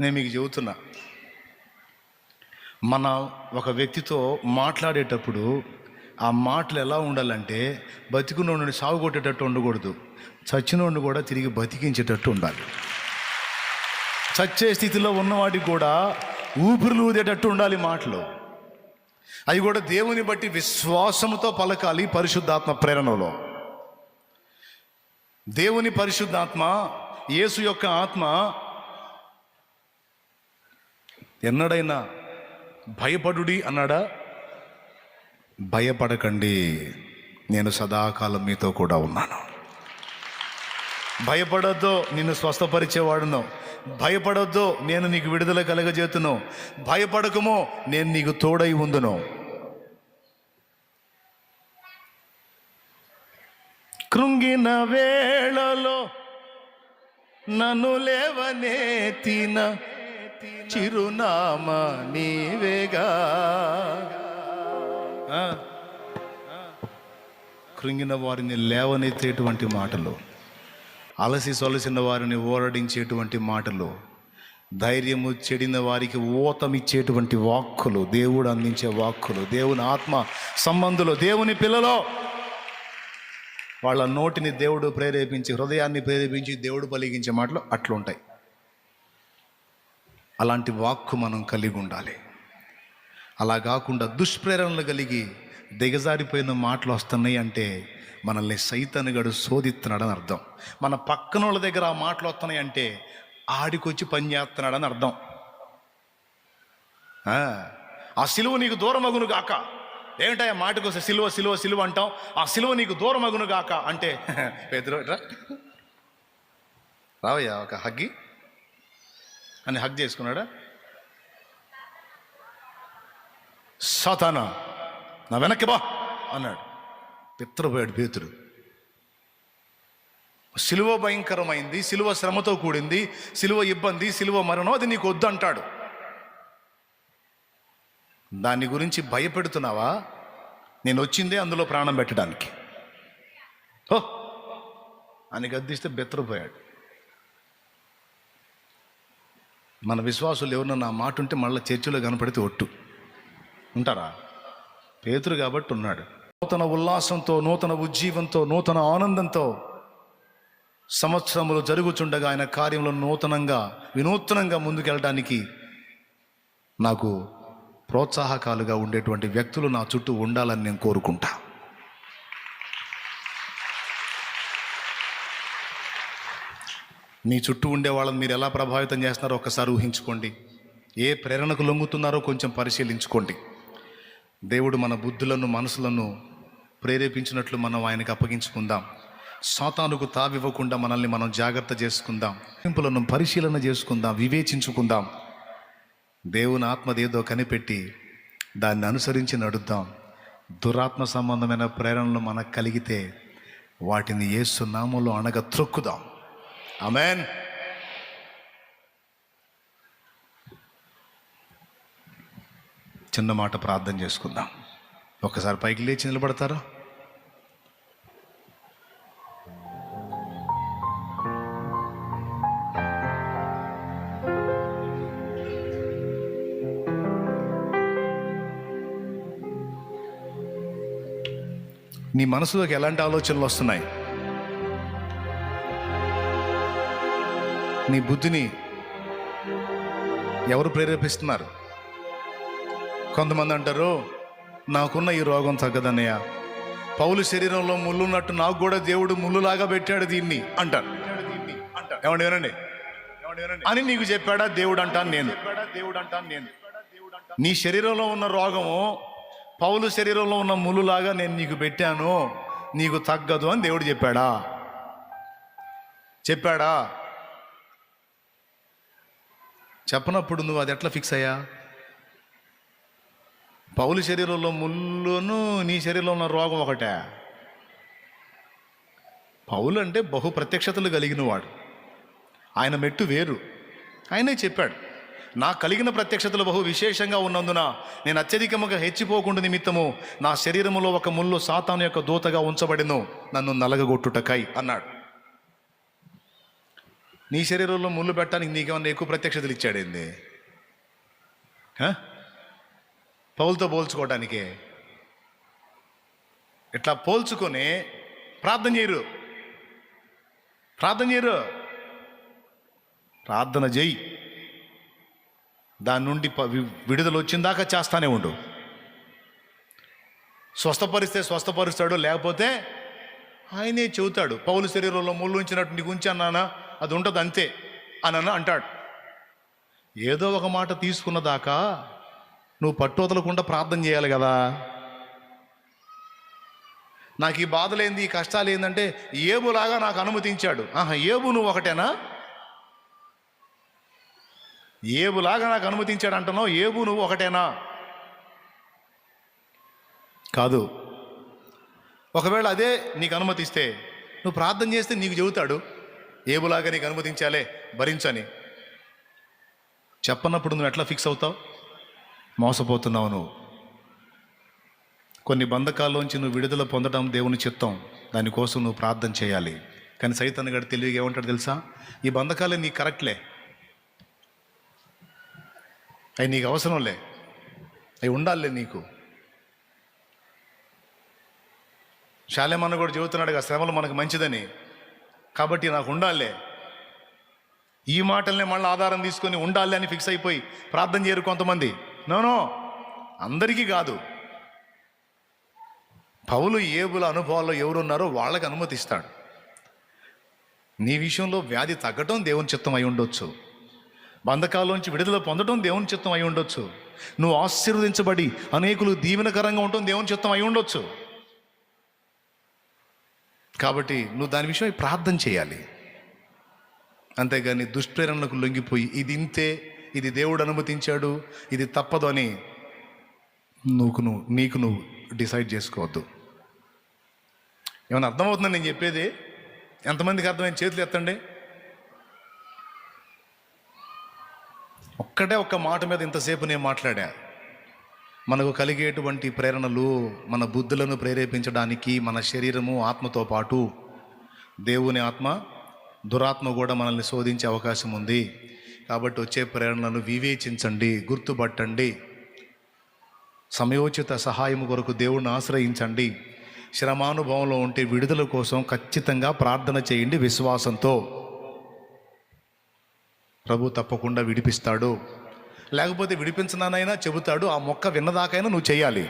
నేను మీకు చెబుతున్నా. మన ఒక వ్యక్తితో మాట్లాడేటప్పుడు ఆ మాటలు ఎలా ఉండాలంటే బతికున్నోడిని సాగు కొట్టేటట్టు ఉండకూడదు. చచ్చినోడిని కూడా తిరిగి బతికించేటట్టు ఉండాలి. చచ్చే స్థితిలో ఉన్నవాడికి కూడా ఊపిరులు ఊదేటట్టు ఉండాలి మాటలు. అవి కూడా దేవుని బట్టి విశ్వాసముతో పలకాలి పరిశుద్ధాత్మ ప్రేరణలో. దేవుని పరిశుద్ధాత్మ యేసు యొక్క ఆత్మ ఎన్నడైనా భయపడుడి అన్నాడా? భయపడకండి నేను సదాకాలం మీతో కూడా ఉన్నాను. భయపడొద్దు నిన్ను స్వస్థపరిచేవాడును. భయపడొద్దు నేను నీకు విడుదల కలగజేతును. భయపడకమో నేను నీకు తోడై ఉందును. కృంగిన వేళలో నన్ను లేవనే తిన చిరునామా నీవేగా. కృంగిన వారిని లేవనెత్తేటువంటి మాటలు అలసి సొలసిన వారిని ఓరడించేటువంటి మాటలు ధైర్యము చెడిన వారికి ఊతమిచ్చేటువంటి వాక్కులు దేవుడు అందించే వాక్కులు దేవుని ఆత్మ సంబంధులు దేవుని పిల్లలో. వాళ్ళ నోటిని దేవుడు ప్రేరేపించి హృదయాన్ని ప్రేరేపించి దేవుడు పలిగించే మాటలు అట్లుంటాయి. అలాంటి వాక్కు మనం కలిగి ఉండాలి. అలా కాకుండా దుష్ప్రేరణలు కలిగి దిగజారిపోయిన మాటలు వస్తున్నాయి అంటే మనల్ని సైతనుగడు శోధిస్తున్నాడని అర్థం. మన పక్కన వాళ్ళ దగ్గర ఆ మాటలు వస్తున్నాయి అంటే ఆడికొచ్చి పని చేస్తున్నాడని అర్థం. ఆ, సిలువ నీకు దూరమగును గాక. ఏమిటా మాటకు సిలువ సిలువ సిలువ అంటాం. ఆ సిలువ నీకు దూరమగును గాక అంటే పెద్దరు రా రావయ్యా ఒక హగ్గి. అని హక్ చేసుకున్నాడా? సాతానా నా వెనక్కి బా అన్నాడు. పిత్రపోయాడు పేతుడు. సిలువ భయంకరమైంది సిలువ శ్రమతో కూడింది సిలువ ఇబ్బంది సిలువ మరణం అది నీకు వద్దు అంటాడు దాని గురించి భయపెడుతున్నావా? నేను వచ్చిందే అందులో ప్రాణం పెట్టడానికి. ఓ! అని గద్దిస్తే బెత్తరపోయాడు మన విశ్వాసులు ఎవరన్నా నా మాట ఉంటే మళ్ళీ చర్చిలో కనపడితే ఒట్టు. ఉంటారా? పేతురు కాబట్టి ఉన్నాడు. నూతన ఉల్లాసంతో నూతన ఉజ్జీవంతో నూతన ఆనందంతో సంవత్సరములు జరుగుచుండగా ఆయన కార్యంలో నూతనంగా వినూత్నంగా ముందుకెళ్ళడానికి నాకు ప్రోత్సాహకాలుగా ఉండేటువంటి వ్యక్తులు నా చుట్టూ ఉండాలని నేను కోరుకుంటా. మీ చుట్టూ ఉండే వాళ్ళని మీరు ఎలా ప్రభావితం చేస్తున్నారో ఒకసారి ఊహించుకోండి. ఏ ప్రేరణకు లొంగుతున్నారో కొంచెం పరిశీలించుకోండి. దేవుడు మన బుద్ధులను మనసులను ప్రేరేపించినట్లు మనం ఆయనకు అప్పగించుకుందాం. సాతానుకు తావివ్వకుండా మనల్ని మనం జాగ్రత్త చేసుకుందాం. పింపులను పరిశీలన చేసుకుందాం వివేచించుకుందాం. దేవుని ఆత్మదేదో కనిపెట్టి దాన్ని అనుసరించి నడుద్దాం. దురాత్మ సంబంధమైన ప్రేరణలు మనకు కలిగితే వాటిని ఏసు నామంలో అనగా త్రొక్కుదాం. అమెన్ చిన్న మాట ప్రార్థన చేసుకుందాం. ఒకసారి పైకి లేచి నిలబడతారా? నీ మనసులోకి ఎలాంటి ఆలోచనలు వస్తున్నాయి? నీ బుద్ధిని ఎవరు ప్రేరేపిస్తున్నారు? కొంతమంది అంటారు నాకున్న ఈ రోగం తగ్గదన్నయ్య. పౌలు శరీరంలో ముళ్ళున్నట్టు నాకు కూడా దేవుడు ముళ్ళులాగా పెట్టాడు దీన్ని అంటారు. ఏమండి వినండి. అని నీకు చెప్పాడా దేవుడు అంటాను నేను. దేవుడు అంటాను నేను నీ శరీరంలో ఉన్న రోగము పౌలు శరీరంలో ఉన్న ముళ్ళులాగా నేను నీకు పెట్టాను నీకు తగ్గదు అని దేవుడు చెప్పాడా? చెప్పాడా? చెప్పనప్పుడు నువ్వు అది ఎట్లా ఫిక్స్ అయ్యా? పౌలు శరీరంలో ముళ్ళును నీ శరీరంలో ఉన్న రోగం ఒకటే. పౌలు అంటే బహు ప్రత్యక్షతలు కలిగిన వాడు ఆయన మెట్టు వేరు. ఆయనే చెప్పాడు నాకు కలిగిన ప్రత్యక్షతలు బహు విశేషంగా ఉన్నందున నేను అత్యధికముగా హెచ్చిపోకుండా నిమిత్తము నా శరీరములో ఒక ముళ్ళు సాతాను యొక్క దూతగా ఉంచబడిను. నన్ను నలగగొట్టుటకై అన్నాడు. నీ శరీరంలో ముళ్ళు పెట్టడానికి నీకేమన్నా ఎక్కువ ప్రత్యక్షతలు ఇచ్చాడేంది పౌలతో పోల్చుకోవటానికే. ఇట్లా పోల్చుకొని ప్రార్థన చేయరు. ప్రార్థన చేయరు. ప్రార్థన చేయి. దాని నుండి ప- విడుదల వచ్చిందాకా చేస్తానే ఉండు. స్వస్థపరిస్తే స్వస్థపరుస్తాడు లేకపోతే ఆయనే చెబుతాడు పౌలు శరీరంలో ముళ్ళు ఉంచినట్టు నీకు ఉంచి అన్నానా అది ఉంటుంది అంతే అని అంటాడు. ఏదో ఒక మాట తీసుకున్న దాకా నువ్వు పట్టు వదలకుండా ప్రార్థన చేయాలి కదా. నాకు ఈ బాధలేంది ఈ కష్టాలు ఏంటంటే ఏబులాగా నాకు అనుమతించాడు. ఆహా ఏబు నువ్వు ఒకటేనా? ఏబులాగా నాకు అనుమతించాడు అంటున్నావు ఏబు నువ్వు ఒకటేనా? కాదు. ఒకవేళ అదే నీకు అనుమతిస్తే నువ్వు ప్రార్థన చేస్తే నీకు చెబుతాడు. ఏబులాగా నీకు అనుమతించాలే భరించని. చెప్పనప్పుడు నువ్వు ఎట్లా ఫిక్స్ అవుతావు? మోసపోతున్నావు నువ్వు. కొన్ని బంధకాల్లోంచి నువ్వు విడుదల పొందడం దేవుని చిత్తం. దానికోసం నువ్వు ప్రార్థన చేయాలి. కానీ సైతన్ గడు తెలివిగా ఏమంటాడు తెలుసా? ఈ బంధకాలే నీకు కరెక్ట్లే. అవి నీకు అవసరంలే. అవి ఉండాలిలే నీకు. శాలేమన్న కూడా చెబుతున్నాడు శ్రమలు మనకు మంచిదని. కాబట్టి నాకు ఉండాలే. ఈ మాటల్నే మళ్ళీ ఆధారం తీసుకొని ఉండాలి అని ఫిక్స్ అయిపోయి ప్రార్థన చేయరు కొంతమంది. నోనో అందరికీ కాదు. పౌలు ఏబుల అనుభవాల్లో ఎవరున్నారో వాళ్ళకి అనుమతిస్తాడు. నీ విషయంలో వ్యాధి తగ్గటం దేవుని చిత్తం అయి ఉండొచ్చు. బంధకాల్లోంచి విడుదల పొందడం దేవుని చిత్తం అయి ఉండొచ్చు. నువ్వు ఆశీర్వదించబడి అనేకులు దీవెనకరంగా ఉండటం దేవుని చిత్తం అయి ఉండొచ్చు. కాబట్టి నువ్వు దాని విషయమై ప్రార్థన చేయాలి. అంతేగాని దుష్ప్రేరణలకు లొంగిపోయి ఇది ఇంతే ఇది దేవుడు అనుమతించాడు ఇది తప్పదు అని నువ్వు నువ్వు నీకు నువ్వు డిసైడ్ చేసుకోవద్దు. ఏమైనా అర్థమవుతుందని నేను చెప్పేది? ఎంతమందికి అర్థమైన చేతులు ఎత్తండి. ఒక్కటే ఒక్క మాట మీద ఇంతసేపు నేను మాట్లాడా? మనకు కలిగేటువంటి ప్రేరణలు మన బుద్ధులను ప్రేరేపించడానికి మన శరీరము ఆత్మతో పాటు దేవుని ఆత్మ దురాత్మ కూడా మనల్ని శోధించే అవకాశం ఉంది. కాబట్టి వచ్చే ప్రేరణలను వివేచించండి గుర్తుపట్టండి. సమయోచిత సహాయం కొరకు దేవుణ్ణి ఆశ్రయించండి. శ్రమానుభవంలో ఉంటే విడుదల కోసం ఖచ్చితంగా ప్రార్థన చేయండి విశ్వాసంతో. ప్రభు తప్పకుండా విడిపిస్తాడు. లేకపోతే విడిపించనానైనా చెబుతాడు ఆ మొక్క విన్నదాకైనా నువ్వు చేయాలి